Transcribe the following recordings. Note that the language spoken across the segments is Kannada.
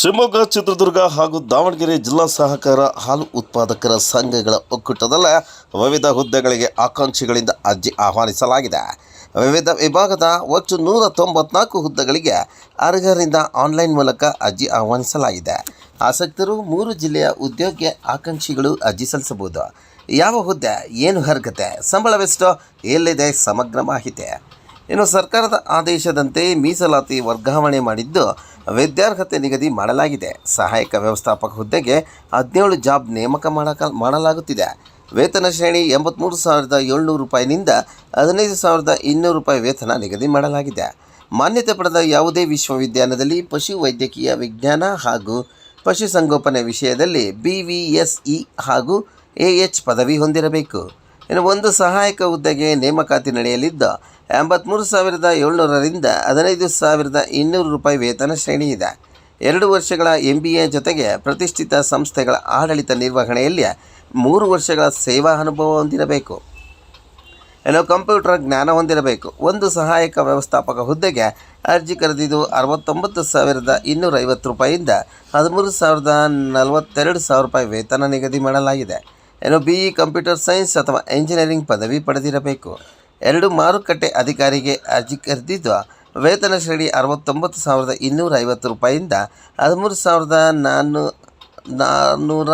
ಶಿವಮೊಗ್ಗ, ಚಿತ್ರದುರ್ಗ ಹಾಗೂ ದಾವಣಗೆರೆ ಜಿಲ್ಲಾ ಸಹಕಾರ ಹಾಲು ಉತ್ಪಾದಕರ ಸಂಘಗಳ ಒಕ್ಕೂಟದಲ್ಲ ವಿವಿಧ ಹುದ್ದೆಗಳಿಗೆ ಆಕಾಂಕ್ಷಿಗಳಿಂದ ಅರ್ಜಿ ಆಹ್ವಾನಿಸಲಾಗಿದೆ. ವಿವಿಧ ವಿಭಾಗದ ಒಟ್ಟು ನೂರ ತೊಂಬತ್ನಾಲ್ಕು ಹುದ್ದೆಗಳಿಗೆ ಅರ್ಹರಿಂದ ಆನ್ಲೈನ್ ಮೂಲಕ ಅರ್ಜಿ ಆಹ್ವಾನಿಸಲಾಗಿದೆ. ಆಸಕ್ತರು ಮೂರು ಜಿಲ್ಲೆಯ ಉದ್ಯೋಗ ಆಕಾಂಕ್ಷಿಗಳು ಅರ್ಜಿ ಸಲ್ಲಿಸಬಹುದು. ಯಾವ ಹುದ್ದೆ, ಏನು ಅರ್ಹತೆ, ಸಂಬಳವೆಷ್ಟು, ಎಲ್ಲಿದೆ ಸಮಗ್ರ ಮಾಹಿತಿ. ಇನ್ನು ಸರ್ಕಾರದ ಆದೇಶದಂತೆ ಮೀಸಲಾತಿ ವರ್ಗಾವಣೆ ಮಾಡಿದ್ದು ವಿದ್ಯಾರ್ಹತೆ ನಿಗದಿ ಮಾಡಲಾಗಿದೆ. ಸಹಾಯಕ ವ್ಯವಸ್ಥಾಪಕ ಹುದ್ದೆಗೆ ಹದಿನೇಳು ಜಾಬ್ ನೇಮಕ ಮಾಡಕ, ಮಾಡಲಾಗುತ್ತಿದೆ. ವೇತನ ಶ್ರೇಣಿ ಎಂಬತ್ತ್ಮೂರು ಸಾವಿರದ ಏಳ್ನೂರು ರೂಪಾಯಿನಿಂದ ಹದಿನೈದು ಸಾವಿರದ ಇನ್ನೂರು ರೂಪಾಯಿ ವೇತನ ನಿಗದಿ ಮಾಡಲಾಗಿದೆ. ಮಾನ್ಯತೆ ಪಡೆದ ಯಾವುದೇ ವಿಶ್ವವಿದ್ಯಾಲಯದಲ್ಲಿ ಪಶು ವೈದ್ಯಕೀಯ ವಿಜ್ಞಾನ ಹಾಗೂ ಪಶುಸಂಗೋಪನೆ ವಿಷಯದಲ್ಲಿ ಬಿ ವಿ ಎಸ್ ಇ ಹಾಗೂ ಎ ಎಚ್ ಪದವಿ ಹೊಂದಿರಬೇಕು. ಇನ್ನು ಒಂದು ಸಹಾಯಕ ಹುದ್ದೆಗೆ ನೇಮಕಾತಿ ನಡೆಯಲಿದ್ದ ಎಂಬತ್ತ್ಮೂರು ಸಾವಿರದ ಏಳ್ನೂರರಿಂದ ಹದಿನೈದು ಸಾವಿರದ ಇನ್ನೂರು ರೂಪಾಯಿ ವೇತನ ಶ್ರೇಣಿ ಇದೆ. ಎರಡು ವರ್ಷಗಳ ಎಂ ಬಿ ಎ ಜೊತೆಗೆ ಪ್ರತಿಷ್ಠಿತ ಸಂಸ್ಥೆಗಳ ಆಡಳಿತ ನಿರ್ವಹಣೆಯಲ್ಲಿ ಮೂರು ವರ್ಷಗಳ ಸೇವಾ ಅನುಭವ ಹೊಂದಿರಬೇಕು. ಇನ್ನು ಕಂಪ್ಯೂಟರ್ ಜ್ಞಾನ ಹೊಂದಿರಬೇಕು. ಒಂದು ಸಹಾಯಕ ವ್ಯವಸ್ಥಾಪಕ ಹುದ್ದೆಗೆ ಅರ್ಜಿ ಕರೆದಿದ್ದು ಅರವತ್ತೊಂಬತ್ತು ಸಾವಿರದ ಇನ್ನೂರೈವತ್ತು ರೂಪಾಯಿಯಿಂದ ಹದಿಮೂರು ಸಾವಿರದ ನಲವತ್ತೆರಡು ಸಾವಿರ ರೂಪಾಯಿ ವೇತನ ನಿಗದಿ ಮಾಡಲಾಗಿದೆ. ಇನ್ನು ಬಿ ಇ ಕಂಪ್ಯೂಟರ್ ಸೈನ್ಸ್ ಅಥವಾ ಎಂಜಿನಿಯರಿಂಗ್ ಪದವಿ ಪಡೆದಿರಬೇಕು. ಎರಡು ಮಾರುಕಟ್ಟೆ ಅಧಿಕಾರಿಗೆ ಅರ್ಜಿ ಕರೆದಿದ್ದು ವೇತನ ಶ್ರೇಣಿ ಅರವತ್ತೊಂಬತ್ತು ಸಾವಿರದ ಇನ್ನೂರ ಐವತ್ತು ರೂಪಾಯಿಯಿಂದ ಹದಿಮೂರು ಸಾವಿರದ ನಾನ್ನೂ ನಾನ್ನೂರ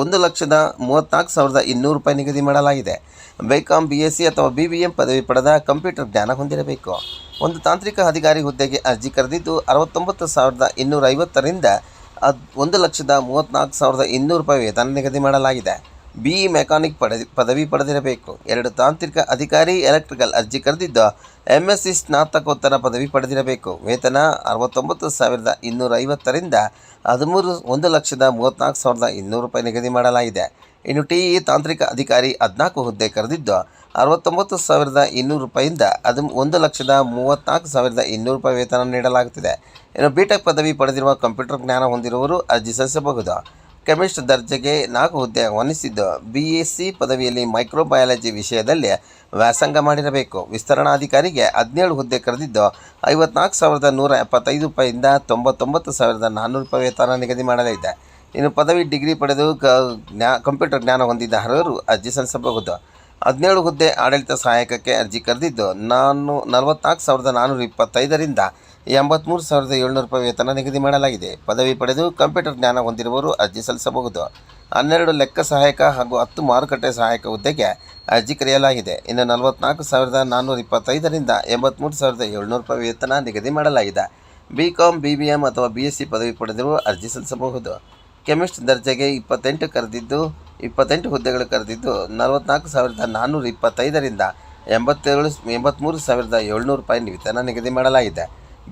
ಒಂದು ಲಕ್ಷದ ಮೂವತ್ತ್ನಾಲ್ಕು ಸಾವಿರದ ಇನ್ನೂರು ರೂಪಾಯಿ ನಿಗದಿ ಮಾಡಲಾಗಿದೆ. ಬಿಕಾಂ ಬಿ ಎಸ್ ಸಿ ಅಥವಾ ಬಿ ಬಿ ಎಂ ಪದವಿ ಪಡೆದ ಕಂಪ್ಯೂಟರ್ ಜ್ಞಾನ ಹೊಂದಿರಬೇಕು. ಒಂದು ತಾಂತ್ರಿಕ ಅಧಿಕಾರಿ ಹುದ್ದೆಗೆ ಅರ್ಜಿ ಕರೆದಿದ್ದು ಅರವತ್ತೊಂಬತ್ತು ಸಾವಿರದ ಇನ್ನೂರ ಐವತ್ತರಿಂದ ಹದ್ ಒಂದು ಲಕ್ಷದ ಮೂವತ್ತ್ನಾಲ್ಕು ಸಾವಿರದ ಇನ್ನೂರು ರೂಪಾಯಿ ವೇತನ ನಿಗದಿ ಮಾಡಲಾಗಿದೆ. ಬಿ ಇ ಮೆಕ್ಯಾನಿಕ್ ಪಡೆದಿ, ಪದವಿ ಪಡೆದಿರಬೇಕು. ಎರಡು ತಾಂತ್ರಿಕ ಅಧಿಕಾರಿ ಎಲೆಕ್ಟ್ರಿಕಲ್ ಅರ್ಜಿ ಕರೆದಿದ್ದು ಎಂ ಎಸ್ ಸಿ ಸ್ನಾತಕೋತ್ತರ ಪದವಿ ಪಡೆದಿರಬೇಕು. ವೇತನ ಅರವತ್ತೊಂಬತ್ತು ಸಾವಿರದ ಇನ್ನೂರ ಐವತ್ತರಿಂದ ಹದಿಮೂರು, ಒಂದು ಲಕ್ಷದ ಮೂವತ್ತ್ನಾಲ್ಕು ಸಾವಿರದ ಇನ್ನೂರು ರೂಪಾಯಿ ನಿಗದಿ ಮಾಡಲಾಗಿದೆ. ಇನ್ನು ಟಿ ಇ ತಾಂತ್ರಿಕ ಅಧಿಕಾರಿ ಹದಿನಾಲ್ಕು ಹುದ್ದೆ ಕರೆದಿದ್ದು ಅರವತ್ತೊಂಬತ್ತು ಸಾವಿರದ ಇನ್ನೂರು ರೂಪಾಯಿಂದ ಅದು ಒಂದು ಲಕ್ಷದ ಮೂವತ್ತ್ನಾಲ್ಕು ಸಾವಿರದ ಇನ್ನೂರು ರೂಪಾಯಿ ವೇತನ ನೀಡಲಾಗುತ್ತಿದೆ. ಇನ್ನು ಬಿ ಟೆಕ್ ಪದವಿ ಪಡೆದಿರುವ ಕಂಪ್ಯೂಟರ್ ಜ್ಞಾನ ಹೊಂದಿರುವವರು ಅರ್ಜಿ ಸಲ್ಲಿಸಬಹುದು. ಕೆಮಿಸ್ಟ್ ದರ್ಜೆಗೆ ನಾಲ್ಕು ಹುದ್ದೆ ಆಹ್ವಾನಿಸಿದ್ದು. ಬಿ ಎಸ್ ಸಿ ಪದವಿಯಲ್ಲಿ ಮೈಕ್ರೋಬಯಾಲಜಿ ವಿಷಯದಲ್ಲಿ ವ್ಯಾಸಂಗ ಮಾಡಿರಬೇಕು. ವಿಸ್ತರಣಾಧಿಕಾರಿಗೆ ಹದಿನೇಳು ಹುದ್ದೆ ಕರೆದಿದ್ದು, ಐವತ್ನಾಲ್ಕು ಸಾವಿರದ ನೂರ ಎಪ್ಪತ್ತೈದು ರೂಪಾಯಿಂದ ತೊಂಬತ್ತೊಂಬತ್ತು ಸಾವಿರದ ನಾನ್ನೂರು ರೂಪಾಯಿ ವೇತನ ನಿಗದಿ ಮಾಡಲಿದೆ ಇನ್ನು ಪದವಿ ಡಿಗ್ರಿ ಪಡೆದು ಕ ಜ್ಞಾ ಕಂಪ್ಯೂಟರ್ ಜ್ಞಾನ ಹೊಂದಿದ್ದ ಹರವರು ಅರ್ಜಿ ಸಲ್ಲಿಸಬಹುದು. ಹದಿನೇಳು ಹುದ್ದೆ ಆಡಳಿತ ಸಹಾಯಕಕ್ಕೆ ಅರ್ಜಿ ಕರೆದಿದ್ದು, ನಾನು ನಲವತ್ನಾಲ್ಕು ಸಾವಿರದ ನಾನ್ನೂರ ಇಪ್ಪತ್ತೈದರಿಂದ ಎಂಬತ್ತ್ಮೂರು ಸಾವಿರದ ಏಳ್ನೂರು ರೂಪಾಯಿ ವೇತನ ನಿಗದಿ ಮಾಡಲಾಗಿದೆ. ಪದವಿ ಪಡೆದು ಕಂಪ್ಯೂಟರ್ ಜ್ಞಾನ ಹೊಂದಿರುವವರು ಅರ್ಜಿ ಸಲ್ಲಿಸಬಹುದು. ಹನ್ನೆರಡು ಲೆಕ್ಕ ಸಹಾಯಕ ಹಾಗೂ ಹತ್ತು ಮಾರುಕಟ್ಟೆ ಸಹಾಯಕ ಹುದ್ದೆಗೆ ಅರ್ಜಿ ಕರೆಯಲಾಗಿದೆ. ಇನ್ನು ನಲವತ್ನಾಲ್ಕು ಸಾವಿರದ ನಾನ್ನೂರ ಇಪ್ಪತ್ತೈದರಿಂದ ಎಂಬತ್ತ್ಮೂರು ಸಾವಿರದ ಏಳ್ನೂರು ರೂಪಾಯಿ ವೇತನ ನಿಗದಿ ಮಾಡಲಾಗಿದೆ. B Com B B M ಅಥವಾ ಬಿ ಎಸ್ ಸಿ ಪದವಿ ಪಡೆದಿರುವ ಅರ್ಜಿ ಸಲ್ಲಿಸಬಹುದು. ಕೆಮಿಸ್ಟ್ ದರ್ಜೆಗೆ ಇಪ್ಪತ್ತೆಂಟು ಕರೆದಿದ್ದು ಇಪ್ಪತ್ತೆಂಟು ಹುದ್ದೆಗಳು ಕರೆದಿದ್ದು ನಲವತ್ನಾಲ್ಕು ಸಾವಿರದ ನಾನ್ನೂರ ಇಪ್ಪತ್ತೈದರಿಂದ ಎಂಬತ್ತೇಳು ಎಂಬತ್ತ್ಮೂರು ಸಾವಿರದ ಏಳ್ನೂರು ರೂಪಾಯಿ ವೇತನ ನಿಗದಿ ಮಾಡಲಾಗಿದೆ.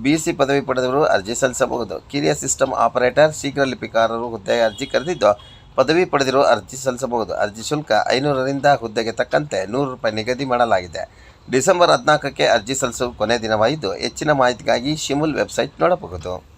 ಬಿ ಸಿ ಪದವಿ ಪಡೆದವರು ಅರ್ಜಿ ಸಲ್ಲಿಸಬಹುದು. ಕಿರಿಯ ಸಿಸ್ಟಮ್ ಆಪರೇಟರ್, ಶೀಘ್ರ ಲಿಪಿಕಾರರು ಹುದ್ದೆಗೆ ಅರ್ಜಿ ಕರೆದಿದ್ದು ಪದವಿ ಪಡೆದಿರುವ ಅರ್ಜಿ ಸಲ್ಲಿಸಬಹುದು. ಅರ್ಜಿ ಶುಲ್ಕ ಐನೂರರಿಂದ ಹುದ್ದೆಗೆ ತಕ್ಕಂತೆ ನೂರು ರೂಪಾಯಿ ನಿಗದಿ ಮಾಡಲಾಗಿದೆ. ಡಿಸೆಂಬರ್ ಹದಿನಾಲ್ಕಕ್ಕೆ ಅರ್ಜಿ ಸಲ್ಲಿಸುವ ಕೊನೆಯ ದಿನವಾಗಿದ್ದು ಹೆಚ್ಚಿನ ಮಾಹಿತಿಗಾಗಿ ಶಿಮುಲ್ ವೆಬ್ಸೈಟ್ ನೋಡಬಹುದು.